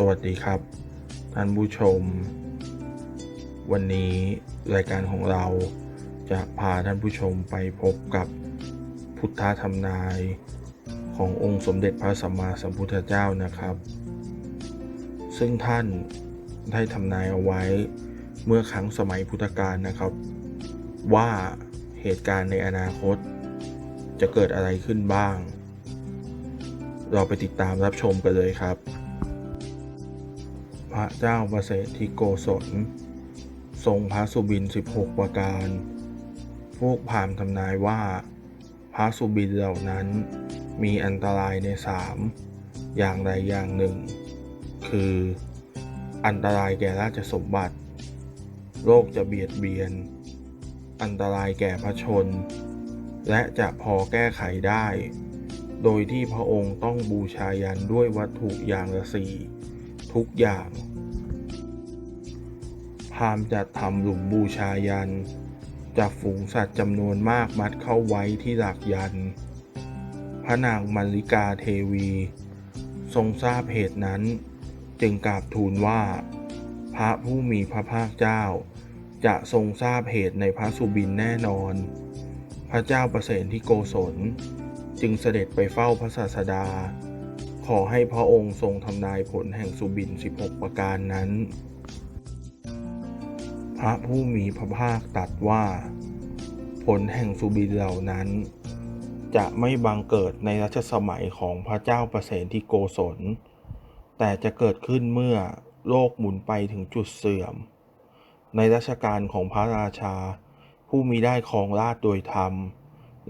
สวัสดีครับ ท่านผู้ชม วันนี้รายการของเราจะพาท่านผู้ชมไปพบกับพุทธธรรมนายขององค์สมเด็จพระสัมมาสัมพุทธเจ้านะครับ ซึ่งท่านได้ทำนายเอาไว้เมื่อครั้งสมัยพุทธกาลนะครับ ว่าเหตุการณ์ในอนาคตจะเกิดอะไรขึ้นบ้าง เราไปติดตามรับชมกันเลยครับ ระเจ้าประเสริฐที่โกศล ทรงพระสุบิน 16 ประการ พวกพามทำนายว่า พระสุบินเหล่านั้นมีอันตรายในสามอย่างใดอย่างหนึ่ง คืออันตรายแก่ราชสมบัติ โรคจะเบียดเบียน อันตรายแก่พระชน และจะพอแก้ไขได้ โดยที่พระองค์ต้องบูชายันด้วยวัตถุอย่างละสี่ทุกอย่าง พราหมณ์จะทำหลุมบูชายัน จากฝูงสัตว์จำนวนมากมัดเข้าไว้ที่หลักยัน พระนางมัลลิกาเทวี ทรงทราบเหตุนั้น จึงกราบทูลว่า พระผู้มีพระภาคเจ้า จะทรงทราบเหตุในพระสุบินแน่นอน พระเจ้าประเสนที่โกศล จึงเสด็จไปเฝ้าพระศาสดา ขอให้พระองค์ทรงทำนายผลแห่งสุบิน 16 ประการนั้น พระผู้มีพระภาคตรัสว่า ผลแห่งสุบินเหล่านั้น จะไม่บังเกิดในรัชสมัยของพระเจ้าประเสนที่โกศล แต่จะเกิดขึ้นเมื่อโลกหมุนไปถึงจุดเสื่อม ในรัชกาลของพระราชา ผู้มีได้ครองราชย์โดยธรรม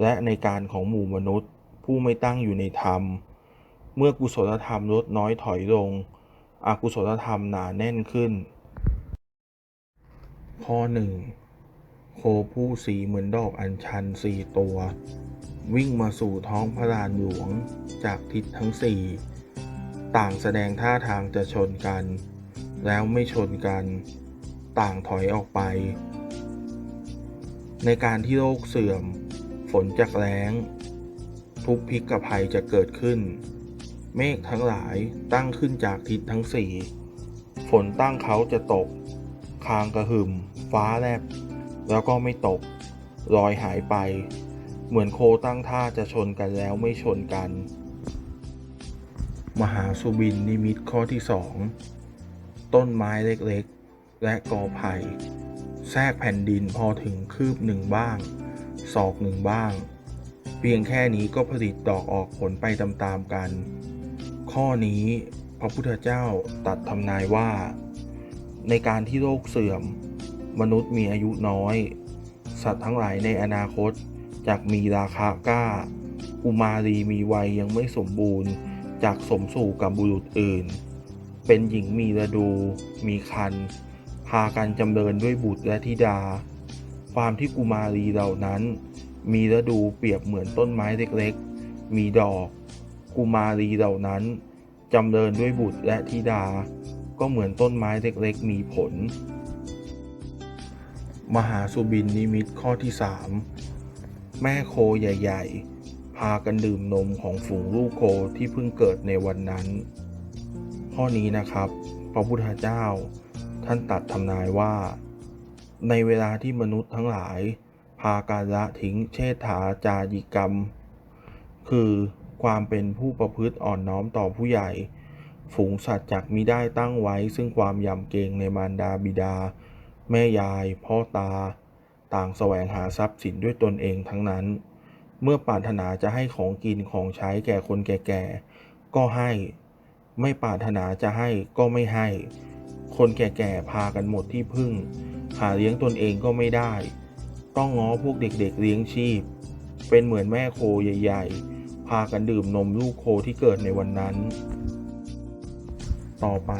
และในการของหมู่มนุษย์ ผู้ไม่ตั้งอยู่ในธรรม เมื่อกุศลธรรมลดน้อยถอยลง อกุศลธรรมหนาแน่นขึ้น ข้อหนึ่งโคผู้สีเหมือนดอกอัญชันสี่ตัว วิ่งมาสู่ท้องพระลานหลวงจากทิศทั้งสี่ต่างแสดงท่าทางจะชนกัน แล้วไม่ชนกัน ต่างถอยออกไป ในการที่โลกเสื่อม ฝนจากแล้ง ทุกพิกภัยจะเกิดขึ้น เมฆทั้งหลายตั้งขึ้นจากทิศทั้งสี่ฝนตั้งเขาจะตก คางกระหึ่ม ฟ้าแลบ แล้วก็ไม่ตก ลอยหายไป เหมือนโคตั้งท่าจะชนกันแล้วไม่ชนกัน มหาสุบินนิมิตข้อที่สองต้นไม้เล็กๆ และกอไผ่แทรกแผ่นดินพอถึงคืบหนึ่งบ้าง ศอกหนึ่งบ้าง เพียงแค่นี้ก็ผลิตดอกออกผลไปตามๆกัน ข้อนี้พระพุทธเจ้าตัดทำนายว่า ในการที่โลกเสื่อม มนุษย์มีอายุน้อย สัตว์ทั้งหลายในอนาคตจากมีราคากล้า อุมารีมีวัยยังไม่สมบูรณ์ จากสมสู่กับบุรุษอื่น เป็นหญิงมีระดู มีคัน พากันจำเริญด้วยบุตรและธิดา ความที่กุมารีเหล่านั้น มีฤดูเปรียบเหมือนต้นไม้เล็กๆ มีดอก กุมารีเหล่านั้นจำเริญด้วยบุตรและธิดา ก็เหมือนต้นไม้เล็กๆ มีผล มหาสุบินนิมิตข้อที่สามแม่โคใหญ่ ๆ พากันดื่มนมของฝูงลูกโคที่เพิ่งเกิดในวันนั้น ข้อนี้นะครับ พระพุทธเจ้า ท่านตัดทำนายว่า ในเวลาที่มนุษย์ทั้งหลาย พาการละทิ้งเชษฐาจายิกรรม คือความเป็นผู้ประพฤติอ่อนน้อมต่อผู้ใหญ่ ฝูงสัตว์จักมิได้ตั้งไว้ ซึ่งความยำเกรงในมารดาบิดา แม่ยาย พ่อตา ต่างแสวงหาทรัพย์สินด้วยตนเองทั้งนั้น เมื่อปรารถนาจะให้ของกินของใช้แก่คนแก่ๆก็ให้ ไม่ปรารถนาจะให้ก็ไม่ให้ คนแก่ๆพากันหมดที่พึ่ง หาเลี้ยงตนเองก็ไม่ได้ ต้องง้อพวกเด็กๆเลี้ยงชีพ เป็นเหมือนแม่โคใหญ่ ๆ พากันดื่มนมลูกโคที่เกิดในวันนั้น ต่อไป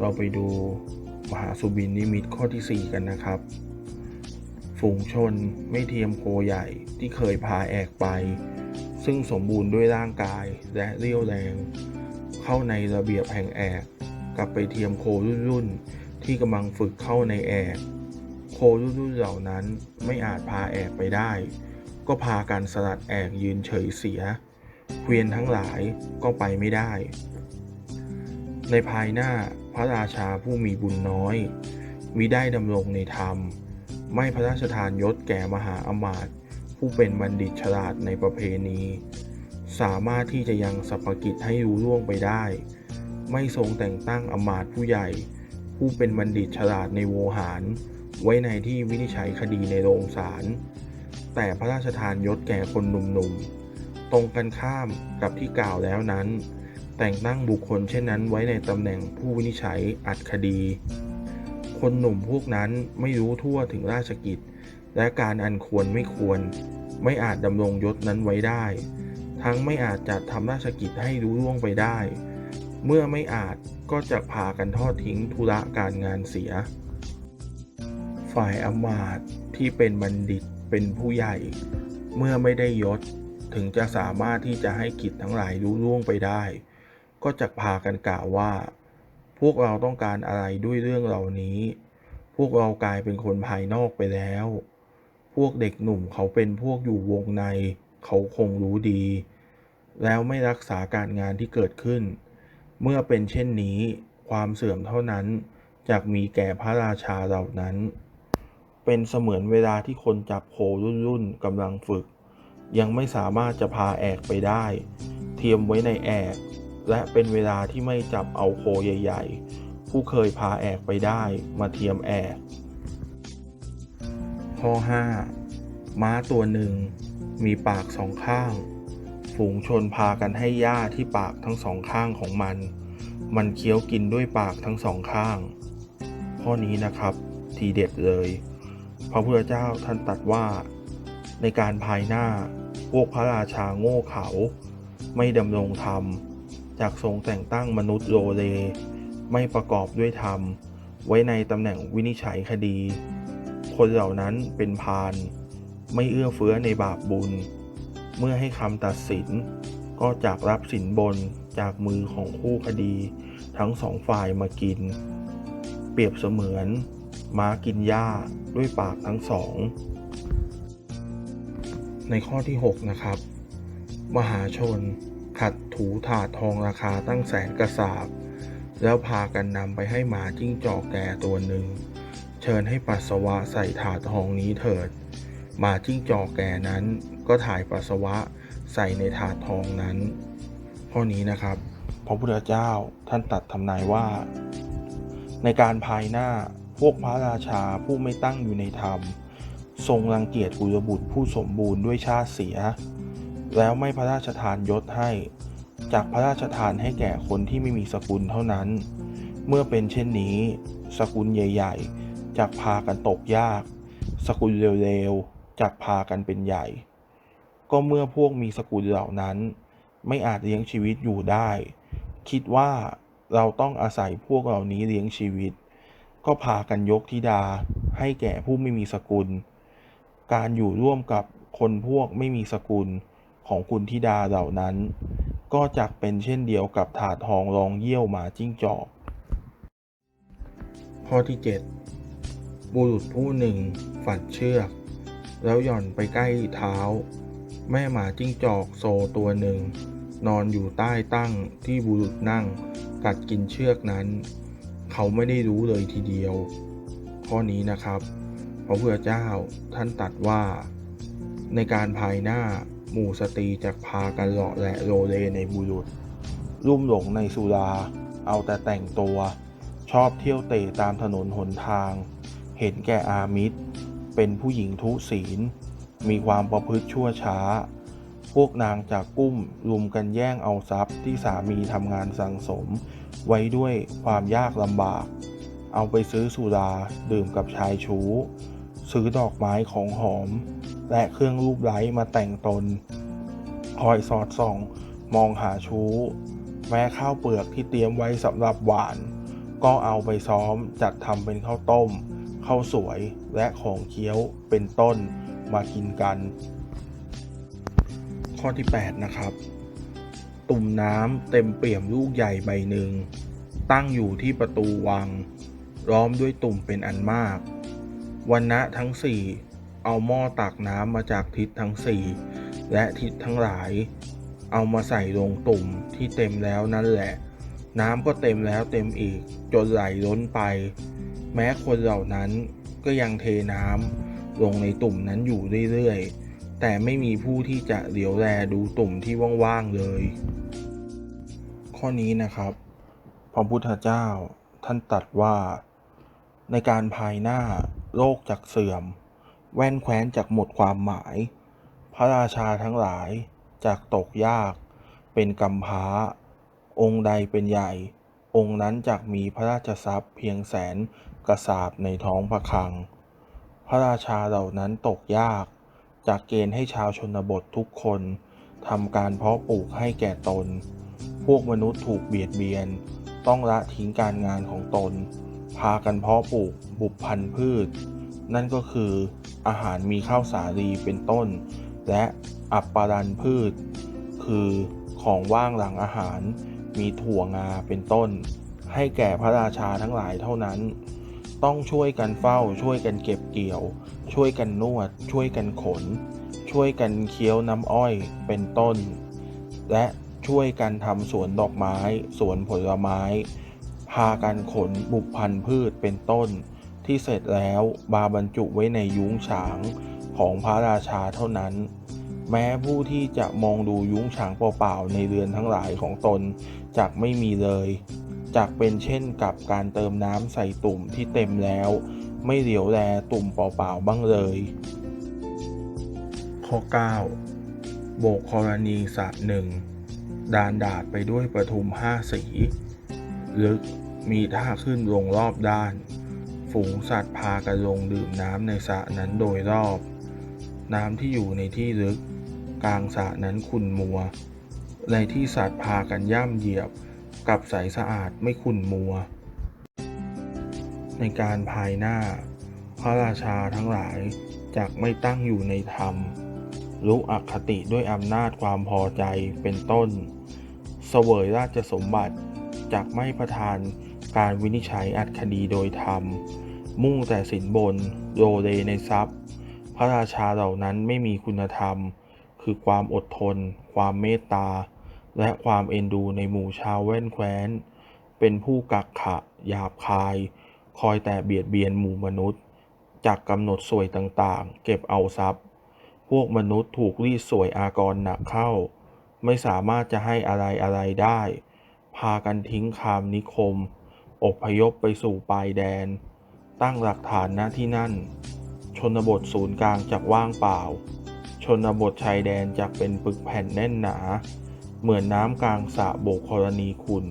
เราไปดูมหาสุบินนิมิตข้อที่ 4 กันนะครับ ฝูงชนไม่เทียมโคใหญ่ที่เคยพาแอกไป ซึ่งสมบูรณ์ด้วยร่างกายและเรี่ยวแรง เข้าในระเบียบแห่งแอกกลับไปเทียมโครุ่นๆที่กำลังฝึกเข้าในแอกโครุ่นๆเหล่านั้นไม่อาจพาแอกไปได้ ก็พากันสลัดแอกยืนเฉยเสีย เกวียนทั้งหลายก็ไปไม่ได้ ในภายหน้าพระราชาผู้มีบุญน้อยมิได้ดำรงในธรรม ไม่พระราชทานยศแก่มหาอมาตย์ผู้เป็นบัณฑิตฉลาดในประเพณี สามารถที่จะยังสัพพกิจให้รู้ล่วงไปได้ ไม่ทรงแต่งตั้งอมาตย์ผู้ใหญ่ ผู้เป็นบัณฑิตฉลาดในโวหาร ไว้ในที่วินิจฉัยคดีในโรงศาลแต่พระราชทานยศแก่คนหนุ่มๆตรงกันข้ามกับที่กล่าวแล้วนั้น แต่งตั้งบุคคลเช่นนั้นไว้ในตำแหน่งผู้วินิจฉัยอัดคดี คนหนุ่มพวกนั้นไม่รู้ทั่วถึงราชกิจ และการอันควรไม่ควร ไม่อาจดำรงยศนั้นไว้ได้ ทั้งไม่อาจจัดทำราชกิจให้รู้ล่วงไปได้ เมื่อไม่อาจก็จะพากันทอดทิ้งธุระการงานเสีย ฝ่ายอมาตที่เป็นบัณฑิตเป็นผู้ใหญ่ เมื่อไม่ได้ยศถึงจะสามารถที่จะให้กิจทั้งหลายรู้ล่วงไปได้ ก็จะพากันกล่าวว่า พวกเราต้องการอะไรด้วยเรื่องเหล่านี้ พวกเรากลายเป็นคนภายนอกไปแล้ว พวกเด็กหนุ่มเขาเป็นพวกอยู่วงใน เขาคงรู้ดี แล้วไม่รักษาการงานที่เกิดขึ้น เมื่อเป็นเช่นนี้ ความเสื่อมเท่านั้นจะมีแก่พระราชาเหล่านั้น เป็นเสมือนเวลาที่คนจับโครุ่นรุ่นกำลังฝึก ยังไม่สามารถจะพาแอกไปได้ เทียมไว้ในแอก และเป็นเวลาที่ไม่จับเอาโคใหญ่ ๆ ผู้เคยพาแอกไปได้มาเทียมแอกข้อ 5 ม้าตัวหนึ่ง มีปากสองข้าง ฝูงชนพากันให้หญ้าที่ปากทั้งสองข้างของมัน มันเคี้ยวกินด้วยปากทั้งสองข้าง ข้อนี้นะครับทีเด็ดเลย พระพุทธเจ้าท่านตัดว่า ในการภายหน้า พวกพระราชาโง่เขา ไม่ดำรงธรรม จากทรงแต่งตั้งมนุษย์โลเลไม่ประกอบด้วยธรรม ไว้ในตำแหน่งวินิจฉัยคดี คนเหล่านั้นเป็นพานไม่เอื้อเฟื้อในบาปบุญ เมื่อให้คำตัดสิน ก็จากรับสินบนจากมือของคู่คดี ทั้งสองฝ่ายมากิน เปรียบเสมือน ม้ากินหญ้าด้วยปากทั้งสอง ในข้อที่ 6 นะครับ มหาชน ถูถาดทองราคาตั้งแสนกระสาบ แล้วพากันนำไปให้หมาจิ้งจอกแก่ตัวหนึ่ง เชิญให้ปัสสาวะใส่ถาดทองนี้เถิด หมาจิ้งจอกแก่นั้นก็ถ่ายปัสสาวะใส่ในถาดทองนั้น ข้อนี้นะครับ พระพุทธเจ้าท่านตัดทำนายว่า ในการภายหน้าพวกพระราชาผู้ไม่ตั้งอยู่ในธรรม ทรงรังเกียจกุลบุตรผู้สมบูรณ์ด้วยชาติเสีย แล้วไม่พระราชทานยศให้ จากพระราชทานให้แก่คนที่ไม่มีสกุลเท่านั้น เมื่อเป็นเช่นนี้ สกุลใหญ่ๆจากพากันตกยาก สกุลเร็วๆจากพากันเป็นใหญ่ ก็เมื่อพวกมีสกุลเหล่านั้น ไม่อาจเลี้ยงชีวิตอยู่ได้ คิดว่าเราต้องอาศัยพวกเหล่านี้เลี้ยงชีวิต ก็พากันยกธิดาให้แก่ผู้ไม่มีสกุล การอยู่ร่วมกับคนพวกไม่มีสกุลของคุณธิดาเหล่านั้น ก็จักเป็นเช่นเดียวกับถาดทองรองเยี่ยวหมาจิ้งจอก ข้อที่ 7 บุรุษผู้หนึ่งฝัดเชือก แล้วหย่อนไปใกล้เท้า แม่หมาจิ้งจอกโซตัวหนึ่ง นอนอยู่ใต้ตั้งที่บุรุษนั่งกัดกินเชือกนั้น เขาไม่ได้รู้เลยทีเดียว ข้อนี้นะครับ พระพุทธเจ้าท่านตรัดว่า ในการภายหน้า หมู่สตรีจะพากันเลาะและโลเลในบุรุษลุ่มหลงในสุรา เอาแต่แต่งตัว ชอบเที่ยวเตะตามถนนหนทาง เห็นแก่อามิตร เป็นผู้หญิงทุศีล มีความประพฤติชั่วช้า พวกนางจากกุ้มรุมกันแย่งเอาทรัพย์ที่สามีทำงานสังสม ไว้ด้วยความยากลำบาก เอาไปซื้อสุราดื่มกับชายชู้ ซื้อดอกไม้ของหอม และเครื่องรูปไล้มาแต่งตน คอยสอดส่อง มองหาชู้ แม้ข้าวเปลือกที่เตรียมไว้สำหรับหวาน ก็เอาไปซ้อมจัดทำเป็นข้าวต้มข้าวสวยและของเคี้ยวเป็นต้นมากินกัน ข้อที่ 8 นะครับ ตุ่มน้ำเต็มเปี่ยมลูกใหญ่ใบหนึ่ง ตั้งอยู่ที่ประตูวัง ล้อมด้วยตุ่มเป็นอันมาก วันนะทั้งสี่ เอาหม้อตักน้ำมาจากทิศทั้งสี่และทิศทั้งหลาย เอามาใส่ลงตุ่มที่เต็มแล้วนั่นแหละ น้ำก็เต็มแล้วเต็มอีก จนไหลล้นไป แม้คนเหล่านั้นก็ยังเทน้ำลงในตุ่มนั้นอยู่เรื่อยๆ แต่ไม่มีผู้ที่จะเหลียวแลดูตุ่มที่ว่างๆเลย ข้อนี้นะครับพระพุทธเจ้าท่านตรัสว่า ในการภายหน้าโลกจากเสื่อม แว่นแคว้นจากหมดความหมาย พระราชาทั้งหลายจากตกยาก เป็นกำพร้า องค์ใดเป็นใหญ่ องค์นั้นจากมีพระราชทรัพย์เพียงแสนกระสาบในท้องพระคลัง พระราชาเหล่านั้นตกยาก จากเกณฑ์ให้ชาวชนบททุกคนทำการเพาะปลูกให้แก่ตน พวกมนุษย์ถูกเบียดเบียน ต้องละทิ้งการงานของตน พากันเพาะปลูกบุกพันธุ์พืช นั่นก็คืออาหารมีข้าวสาลีเป็นต้น และอัปปารันพืช คือของว่างหลังอาหาร มีถั่วงาเป็นต้น ให้แก่พระราชาทั้งหลายเท่านั้น ต้องช่วยกันเฝ้า ช่วยกันเก็บเกี่ยว ช่วยกันนวด ช่วยกันขน ช่วยกันเคี้ยวน้ำอ้อยเป็นต้น และช่วยกันทำสวนดอกไม้ สวนผลไม้ พากันขนบุกพันธุ์พืชเป็นต้น ที่เสร็จแล้วบาบรรจุไว้ในยุ้งฉางของพระราชาเท่านั้น แม้ผู้ที่จะมองดูยุ้งฉางเปล่าๆในเรือนทั้งหลายของตนจากไม่มีเลยจากเป็นเช่นกับการเติมน้ำใส่ตุ่มที่เต็มแล้ว ไม่เหลียวแลตุ่มเปล่าๆบ้างเลยข้อ9โบกกรณีสระหนึ่งดานดาดไปด้วยประทุมห้าสี ลึกมีท่าขึ้นลงรอบด้าน ฝูงสัตว์พากันลงดื่มน้ำในสระนั้นโดยรอบ น้ำที่อยู่ในที่ลึก กลางสระนั้นขุ่นมัว ในที่สัตว์พากันย่ำเหยียบกลับใสสะอาดไม่ขุ่นมัว ในการภายหน้า พระราชาทั้งหลายจากไม่ตั้งอยู่ในธรรมรู้อคติด้วยอำนาจความพอใจเป็นต้น เสวยราชสมบัติจากไม่ประทาน การวินิจฉัยอัดคดีโดยธรรม มุ่งแต่สินบนโลเลในทรัพย์ พระราชาเหล่านั้นไม่มีคุณธรรม คือความอดทน ความเมตตา และความเอ็นดูในหมู่ชาวแว่นแคว้น เป็นผู้กักขะหยาบคาย คอยแต่เบียดเบียนหมู่มนุษย์ จากกำหนดสวยต่างๆ เก็บเอาทรัพย์ พวกมนุษย์ถูกรีดสวยอากรหนักเข้า ไม่สามารถจะให้อะไรอะไรได้ พากันทิ้งคามนิคม อพยพไปสู่ปลายแดน ตั้งหลักฐานณที่นั่น ชนบทศูนย์กลางจากว่างเปล่า ชนบทชายแดนจากเป็นปึกแผ่นแน่นหนา เหมือนน้ำกลางสระโบกกรณีคุณ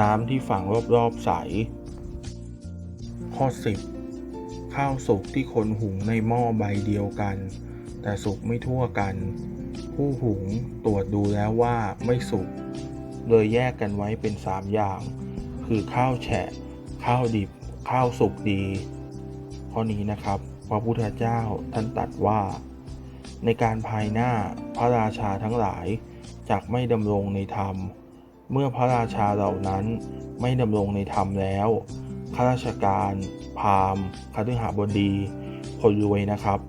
น้ำที่ฝังรอบๆใส ข้อ 10 ข้าวสุกที่คนหุงในหม้อใบเดียวกัน แต่สุกไม่ทั่วกัน ผู้หุงตรวจดูแล้วว่าไม่สุกโดยแยกกันไว้เป็นสามอย่าง คือข้าวแฉะ ข้าวดิบ ข้าวสุกดี ข้อนี้นะครับ พระพุทธเจ้าท่านตรัสว่า ในการภายหน้าพระราชาทั้งหลายจากไม่ดำรงในธรรม เมื่อพระราชาเหล่านั้นไม่ดำรงในธรรมแล้วข้าราชการ พราหมณ์คฤหบดี คนรวยนะครับ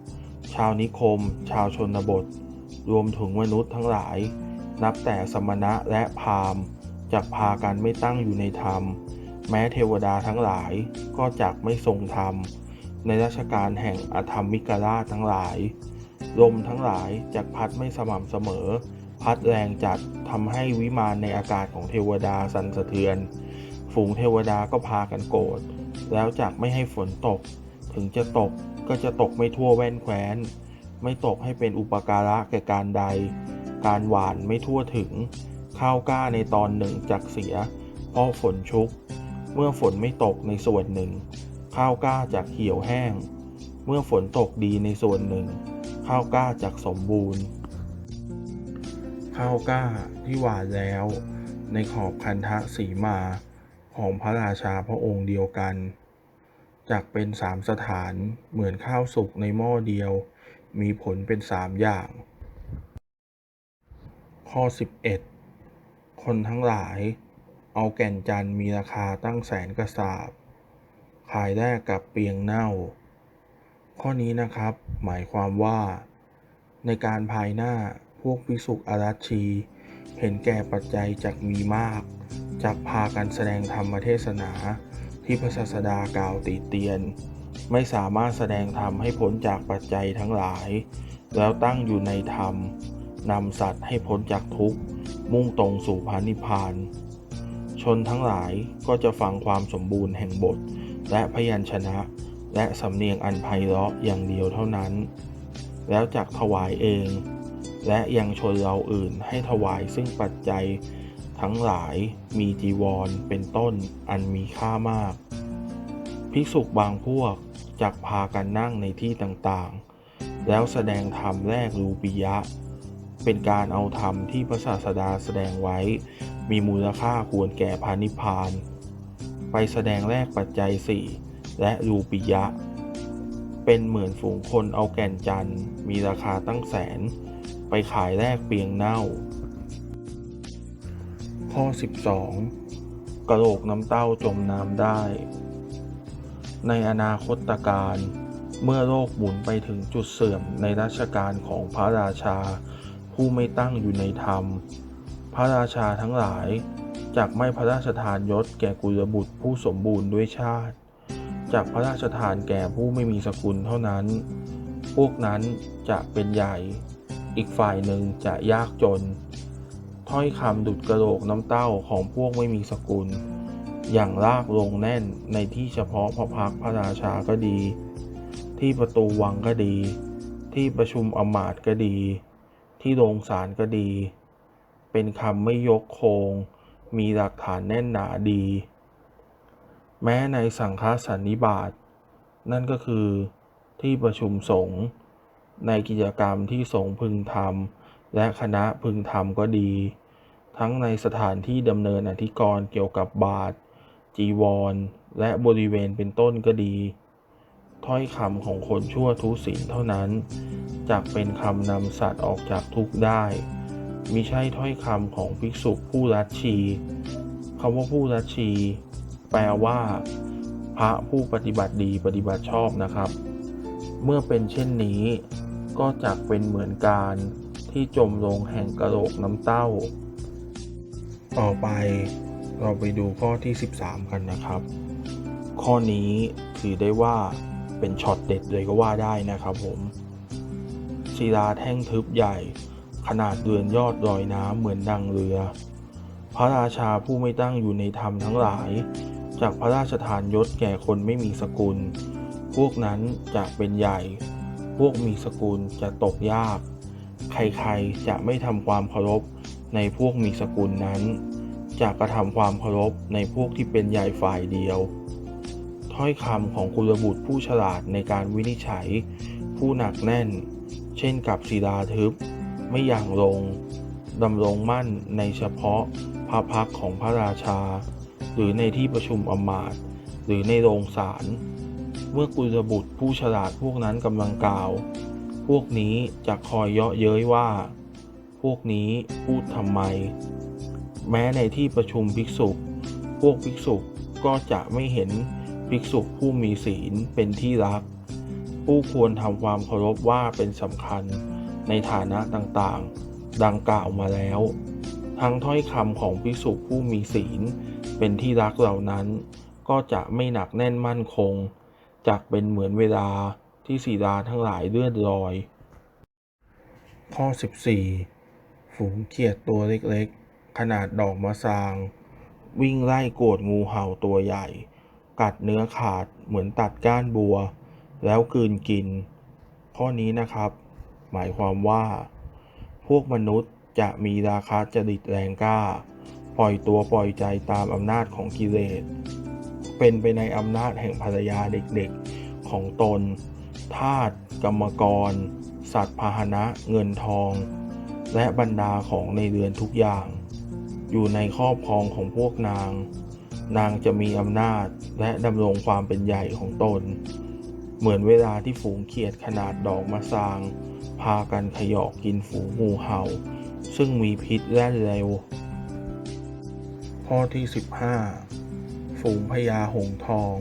ชาวนิคม ชาวชนบท รวมถึงมนุษย์ทั้งหลาย นับแต่สมณะและพราหมณ์ จากพากันไม่ตั้งอยู่ในธรรม แม้เทวดาทั้งหลายก็จักไม่ทรงธรรม ในราชการแห่งอธรรมิกราชทั้งหลาย ลมทั้งหลายจากพัดไม่สม่ำเสมอ พัดแรงจัดทำให้วิมานในอากาศของเทวดาสั่นสะเทือน ฝูงเทวดาก็พากันโกรธแล้วจากไม่ให้ฝนตก ถึงจะตกก็จะตกไม่ทั่วแว่นแคว้น ไม่ตกให้เป็นอุปการะแก่การใด การหวานไม่ทั่วถึง ข้าวกล้าในตอนหนึ่งจักเสีย เพราะฝนชุก เมื่อฝนไม่ตกในส่วนหนึ่ง ข้าวกล้าจากเหี่ยวแห้ง เมื่อฝนตกดีในส่วนหนึ่ง ข้าวกล้าจากสมบูรณ์ ข้าวกล้าที่หวานแล้ว ในขอบคันทะสีมาของพระราชาพระองค์เดียวกันจากเป็นสามสถานเหมือนข้าวสุกในหม้อเดียว มีผลเป็นสามอย่าง ข้อ 11 คนทั้งหลาย เอาแก่นจันทร์มีราคาตั้งแสนกระสาบ ขายแลกกับเปียงเน่า ข้อนี้นะครับ หมายความว่า ในการภายหน้าพวกภิกษุอารัชชี เห็นแก่ปัจจัยจากมีมากจากพากันแสดงธรรมเทศนาที่พระศาสดากล่าวติเตียน ไม่สามารถแสดงธรรมให้พ้นจากปัจจัยทั้งหลาย แล้วตั้งอยู่ในธรรมนำสัตว์ให้พ้นจากทุกข์ มุ่งตรงสู่พระนิพพาน ชนทั้งหลายก็จะฟังความสมบูรณ์แห่งบท และพยัญชนะ และสำเนียงอันไพเราะอย่างเดียวเท่านั้น แล้วจักถวายเอง และยังชนเราอื่นให้ถวายซึ่งปัจจัยทั้งหลายมีจีวรเป็นต้นอันมีค่ามาก ภิกษุบางพวกจักพากันนั่งในที่ต่างๆ แล้วแสดงธรรมแรกรูปิยะ เป็นการเอาธรรมที่พระศาสดาแสดงไว้ มีมูลค่าควรแก่พานิพาน ไปแสดงแรกปัจจัยสี่และรูปิยะ เป็นเหมือนฝูงคนเอาแก่นจันทร์มีราคาตั้งแสน ไปขายแลกเปียงเน่า ข้อ 12 กระโหลกน้ำเต้าจมน้ำได้ ในอนาคตการเมื่อโลกหมุนไปถึงจุดเสื่อมในรัชกาลของพระราชา ผู้ไม่ตั้งอยู่ในธรรม พระราชาทั้งหลายจากไม่พระราชทานยศแก่กุลบุตรผู้สมบูรณ์ด้วยชาติ จากพระราชทานแก่ผู้ไม่มีสกุลเท่านั้น พวกนั้นจะเป็นใหญ่ อีกฝ่ายหนึ่งจะยากจน ถ้อยคำดุดกระโหลกน้ำเต้าของพวกไม่มีสกุล อย่างลากลงแน่นในที่เฉพาะพระพักพระราชาก็ดี ที่ประตูวังก็ดี ที่ประชุมอมาตย์ก็ดี ที่โรงศาลก็ดี เป็นคำไม่ยกโครงมีหลักฐานแน่นหนาดี แม้ในสังฆสันนิบาต นั่นก็คือที่ประชุมสงฆ์ในกิจกรรมที่สงฆ์พึงทำและคณะพึงทำก็ดี ทั้งในสถานที่ดำเนินอธิกรณ์เกี่ยวกับบาท จีวร และบริเวณเป็นต้นก็ดี ถ้อยคำของคนชั่วทุศีลเท่านั้นจักเป็นคำนำสัตว์ออกจากทุกข์ได้มิใช่ถ้อยคำของภิกษุผู้รัชชีคำว่าผู้รัชชี แปลว่า พระผู้ปฏิบัติดีปฏิบัติชอบนะครับ เมื่อเป็นเช่นนี้ ก็จักเป็นเหมือนการที่จมลงแห่งกระโหลกน้ำเต้า ต่อไปเราไปดูข้อที่ 13 กันนะครับ ข้อนี้ถือได้ว่า เป็นช็อตเด็ดเลยก็ว่าได้นะครับผมศิลาแท่งทึบใหญ่ ขนาดเดือนยอดรอยน้ำเหมือนดังเรือ พระราชาผู้ไม่ตั้งอยู่ในธรรมทั้งหลาย จากพระราชทานยศแก่คนไม่มีสกุล พวกนั้นจะเป็นใหญ่ พวกมีสกุลจะตกยาก ใครๆจะไม่ทำความเคารพในพวกมีสกุลนั้น จะกระทำความเคารพในพวกที่เป็นใหญ่ฝ่ายเดียว ถ้อยคำของกุลบุตรผู้ฉลาดในการวินิจฉัย ผู้หนักแน่น เช่นกับศิลาทึบ ไม่อย่างลงดำรงมั่นในเฉพาะพระพักของพระราชา หรือในที่ประชุมอมาตย์หรือในโรงศาลเมื่อกุลบุตรผู้ฉลาดพวกนั้นกำลังกล่าว พวกนี้จะคอยเยาะเย้ยว่า พวกนี้พูดทำไม แม้ในที่ประชุมภิกษุ พวกภิกษุก็จะไม่เห็น ภิกษุผู้มีศีลเป็นที่รัก ผู้ควรทำความเคารพว่าเป็นสำคัญในฐานะต่างๆ ดังกล่าวมาแล้ว ทั้งถ้อยคำของภิกษุผู้มีศีลเป็นที่รักเหล่านั้น ก็จะไม่หนักแน่นมั่นคงจักเป็นเหมือนเวลาที่ศีลาทั้งหลายเลื่อนลอย ข้อ 14 ฝูงเขียดตัวเล็กๆ ขนาดดอกมะซาง วิ่งไล่โกวดงูเห่าตัวใหญ่ กัดเนื้อขาดเหมือนตัดก้านบัว แล้วกืนกิน ข้อนี้นะครับ หมายความว่า พวกมนุษย์จะมีราคะจริตแรงกล้า ปล่อยตัวปล่อยใจตามอำนาจของกิเลส เป็นไปในอำนาจแห่งภรรยาเด็กๆของตนทาสกรรมกร สัตว์พาหนะเงินทอง และบรรดาของในเรือนทุกอย่าง อยู่ในครอบครองของพวกนาง นางจะมีอำนาจและดำรงความเป็นใหญ่ของตน เหมือนเวลาที่ฝูงเขียดขนาดดอกมะซาง พากันขยอกกินฝูงงูเห่า ซึ่งมีพิษแล่นเร็ว ข้อที่ 15 ฝูงพญาหงทอง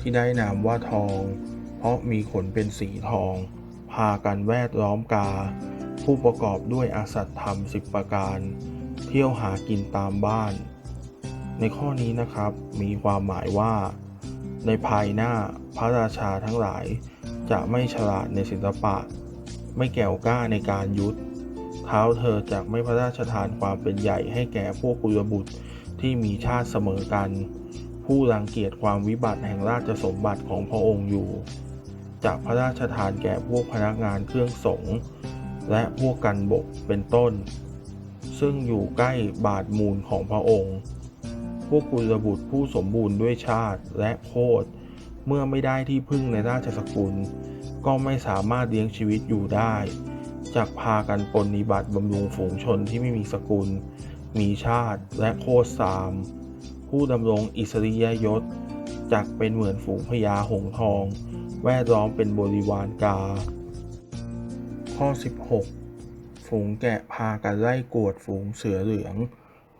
ที่ได้นามว่าทอง เพราะมีขนเป็นสีทอง พากันแวดล้อมกา ผู้ประกอบด้วยอสัตธรรมสิบประการ เที่ยวหากินตามบ้าน ในข้อนี้นะครับมีความหมายว่า ในภายหน้าพระราชาทั้งหลาย จะไม่ฉลาดในศิลปะ ไม่แก่วกล้าในการยุทธเท้าเธอจะไม่พระราชทานความเป็นใหญ่ให้แก่พวกกุลบุตรที่มีชาติเสมอกัน ผู้รังเกียจความวิบัติแห่งราชสมบัติของพระองค์อยู่จะพระราชทานแก่พวกพนักงานเครื่องสงฆ์และพวกกันบกเป็นต้น ซึ่งอยู่ใกล้บาทมูลของพระองค์ พวกกุลบุตรผู้สมบูรณ์ด้วยชาติและโคตรเมื่อไม่ได้ที่พึ่งในราชสกุล ก็ไม่สามารถเลี้ยงชีวิตอยู่ได้จากพากันปนนิบัติบำรุงฝูงชนที่ไม่มีสกุล มีชาติและโคตรสาม ผู้ดำรงอิสริยยศจักเป็นเหมือนฝูงพญาหงทอง แวดล้อมเป็นบริวารกา ข้อ 16 ฝูงแกะพากันไล่กวดฝูงเสือเหลือง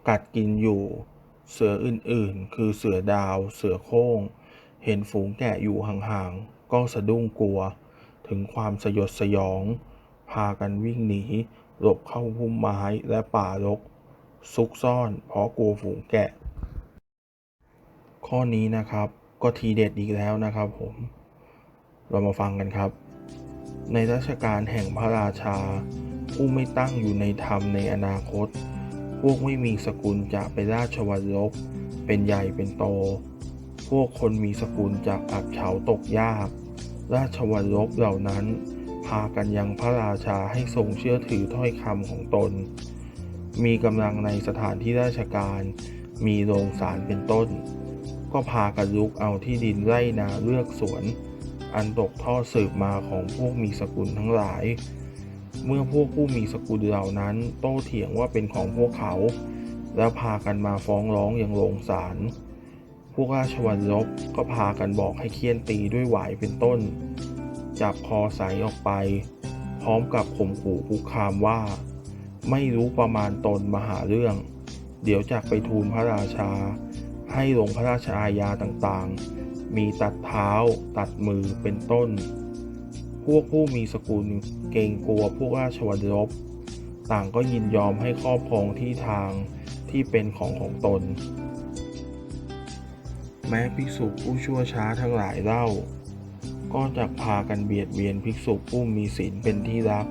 กัดกินอยู่ เสืออื่นๆ คือเสือดาว เสือโคร่งเห็นฝูงแกะอยู่ห่างๆ ก็สะดุ้งกลัว ถึงความสยดสยอง พากันวิ่งหนี หลบเข้าพุ่มไม้และป่ารก ซุกซ่อนเพราะกลัวฝูงแกะ ข้อนี้นะครับ ก็ทีเด็ดอีกแล้วนะครับผม เรามาฟังกันครับ ในรัชกาลแห่งพระราชา ผู้ไม่ตั้งอยู่ในธรรมในอนาคต วกไม่มีสกุลจะเป็นราชวัลลบเป็นใหญ่เป็นโต พวกคนมีสกุลจากอับเฉาตกยาก ราชวัลลบเหล่านั้น พากันยังพระราชาให้ทรงเชื่อถือถ้อยคำของตน มีกำลังในสถานที่ราชการ มีโรงศาลเป็นต้น ก็พากันลุกเอาที่ดินไร่นาเลือกสวน อันตกทอดสืบมาของพวกมีสกุลทั้งหลาย เมื่อพวกผู้มีสกุลเหล่านั้น โต้เถียงว่าเป็นของพวกเขา แล้วพากันมาฟ้องร้องอย่างโรงศาลพวกราชวัลลบก็พากันบอกให้เคี่ยนตีด้วยหวายเป็นต้น จับคอใสออกไป พร้อมกับข่มขู่คุกคามว่า ไม่รู้ประมาณตนมาหาเรื่อง เดี๋ยวจากไปทูลพระราชา ให้ลงพระราชอาญาต่างๆ มีตัดเท้า ตัดมือเป็นต้น พวกผู้มีสกุลเกรงกลัวพวกราชวัลลบต่างก็ยินยอมให้ครอบครองที่ทางที่เป็นของของตน แม้ภิกษุผู้ชั่วช้าทั้งหลายเล่า ก็จะพากันเบียดเบียนภิกษุผู้มีศีลเป็นที่รัก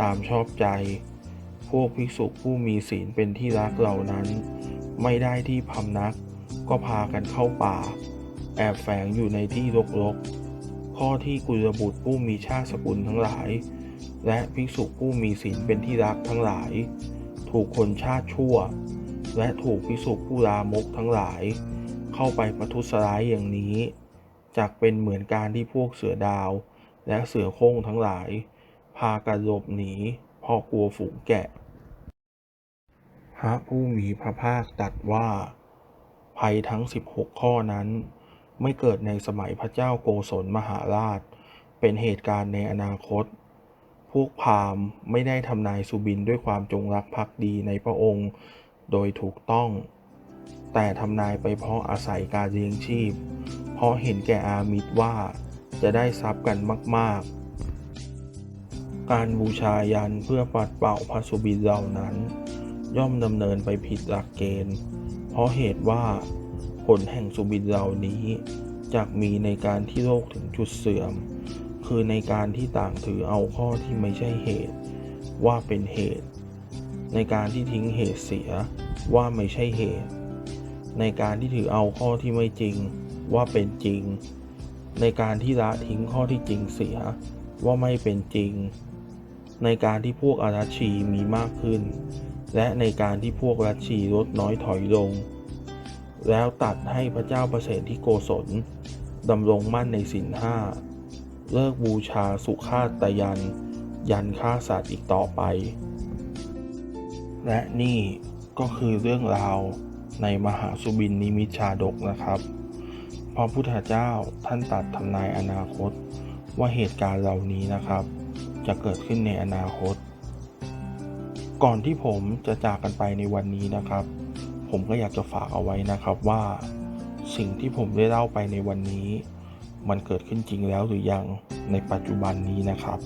ตามชอบใจ พวกภิกษุผู้มีศีลเป็นที่รักเหล่านั้น ไม่ได้ที่พำนัก ก็พากันเข้าป่า แอบแฝงอยู่ในที่รกๆ ข้อที่กุลบุตรผู้มีชาติสกุลทั้งหลาย และภิกษุผู้มีศีลเป็นที่รักทั้งหลาย ถูกคนชาติชั่ว และถูกภิกษุผู้ลามกทั้งหลาย เข้าไปประทุษร้ายอย่างนี้จักเป็นเหมือนการที่พวกเสือดาว และเสือโคร่งทั้งหลาย พากันหลบหนีเพราะกลัวฝูงแกะ พระผู้มีพระภาคตรัสว่า ภัยทั้ง 16 ข้อนั้น ไม่เกิดในสมัยพระเจ้าโกศลมหาราช เป็นเหตุการณ์ในอนาคต พวกพราหมณ์ไม่ได้ทำนายสุบินด้วยความจงรักภักดีในพระองค์ โดยถูกต้อง แต่ทำนายไปเพราะอาศัยการเลี้ยงชีพ เพราะเห็นแก่อามิตรว่าจะได้ทรัพย์กันมาก ๆ การบูชายันเพื่อปัดเป่าพระสุบินเหล่านั้น ย่อมดำเนินไปผิดหลักเกณฑ์ เพราะเหตุว่า ผลแห่งสุบินเหล่านี้จะมีในการที่โลกถึงจุดเสื่อม คือในการที่ต่างถือเอาข้อที่ไม่ใช่เหตุ ว่าเป็นเหตุ ในการที่ทิ้งเหตุเสียว่าไม่ใช่เหตุ ในการที่ถือเอาข้อที่ไม่จริง ว่าเป็นจริง ในการที่ละทิ้งข้อที่จริงเสีย ว่าไม่เป็นจริง ในการที่พวกอารัชชีมีมากขึ้น และในการที่พวกรัชชีลดน้อยถอยลง แล้วตัดให้พระเจ้าประเสริฐที่โกศลดำรงมั่นในศีลห้า เลิกบูชาสุขาตยัน ยันฆ่าสัตว์อีกต่อไป และนี่ก็คือเรื่องราวในมหาสุบินนิมิชาดกนะครับ พระพุทธเจ้าท่านตัดทำนายอนาคตว่าเหตุการณ์เหล่านี้นะครับ จะเกิดขึ้นในอนาคต ก่อนที่ผมจะจากกันไปในวันนี้นะครับ ผมก็อยากจะฝากเอาไว้นะครับว่าสิ่งที่ผมได้เล่าไปในวันนี้ มันเกิดขึ้นจริงแล้วหรือยังในปัจจุบันนี้นะครับ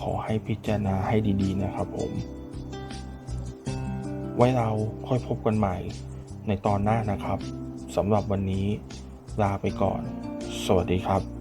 ขอให้พิจารณาให้ดี ๆ นะครับผม ไว้เราค่อยพบกันใหม่ในตอนหน้านะครับสำหรับวันนี้ลาไปก่อน สวัสดีครับ